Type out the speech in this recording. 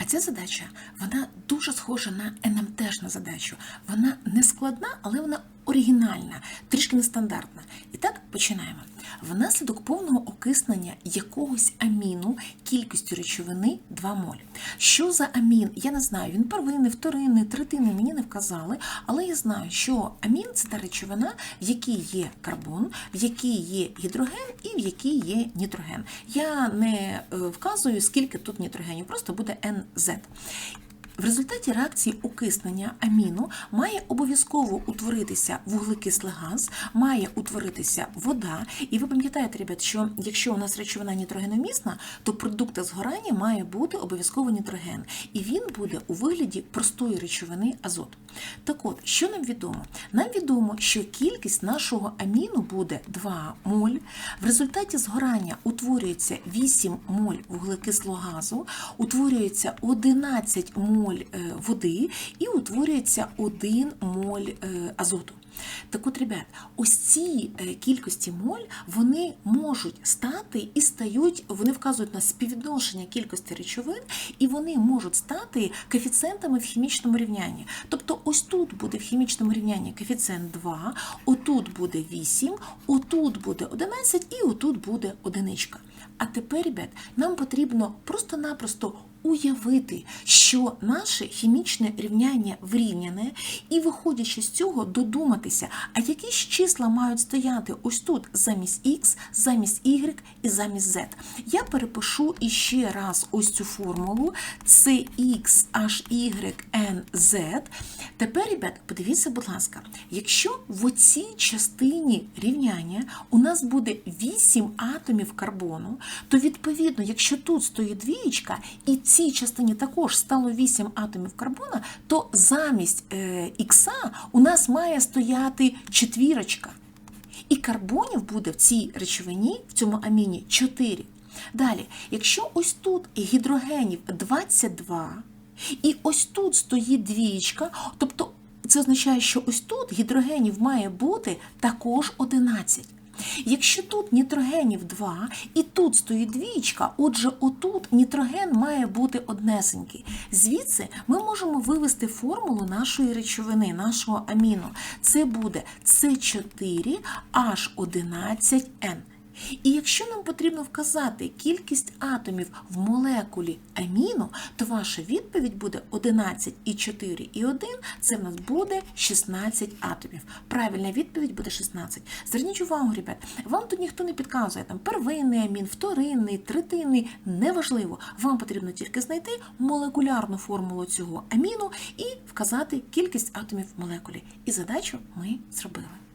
А ця задача вона дуже схожа на НМТшну задачу. Вона не складна, але вона оригінальна, трішки нестандартна. Починаємо. Внаслідок повного окиснення якогось аміну кількістю речовини 2 моль. Що за амін? Я не знаю. Він первинний, вторинний, третинний мені не вказали, але я знаю, що амін це та речовина, в якій є карбон, в якій є гідроген і в якій є нітроген. Я не е, вказую, скільки тут нітрогенів, просто буде NZ. В результаті реакції окиснення аміну має обов'язково утворитися вуглекислий газ, має утворитися вода. І ви пам'ятаєте, ребят, що якщо у нас речовина нітрогеномісна, то продукт згорання має бути обов'язково нітроген. І він буде у вигляді простої речовини азот. Так от, що нам відомо? Нам відомо, що кількість нашого аміну буде 2 моль. В результаті згорання утворюється 8 моль вуглекислого газу, утворюється 11 моль е, води і утворюється 1 моль е, азоту. Так от, ребят, ось ці е, кількості моль вони можуть стати і стають, вони вказують на співвідношення кількості речовин, і вони можуть стати коефіцієнтами в хімічному рівнянні. Тобто, ось тут буде в хімічному рівнянні коефіцієнт 2, отут буде 8, отут буде 11 і отут буде одиничка. А тепер, ребят, нам потрібно просто-напросто уявити, що наше хімічне рівняння врівняне, і, виходячи з цього, додуматися, а які ж числа мають стояти ось тут замість X, замість Y і замість Z. Я перепишу іще раз ось цю формулу. Це X, H, Y, N, Z. Тепер, ребят, подивіться, будь ласка, якщо в оцій частині рівняння у нас буде 8 атомів карбону, то відповідно, якщо тут стоїть двієчка, і цій частині також стало 8 атомів карбона, то замість е, ікса у нас має стояти четвірочка. І карбонів буде в цій речовині, в цьому аміні 4. Далі, якщо ось тут гідрогенів 22, і ось тут стоїть двієчка, тобто це означає, що ось тут гідрогенів має бути також 11. Якщо тут нітрогенів 2 і тут стоїть двічка, отже, отут нітроген має бути однесенький. Звідси ми можемо вивести формулу нашої речовини, нашого аміну. Це буде С4H11N. І якщо нам потрібно вказати кількість атомів в молекулі аміну, то ваша відповідь буде 11 і 4 і 1, це в нас буде 16 атомів. Правильна відповідь буде 16. Зверніть увагу, ребят, вам тут ніхто не підказує там первинний амін, вторинний, третинний, неважливо. Вам потрібно тільки знайти молекулярну формулу цього аміну і вказати кількість атомів в молекулі. І задачу ми зробили.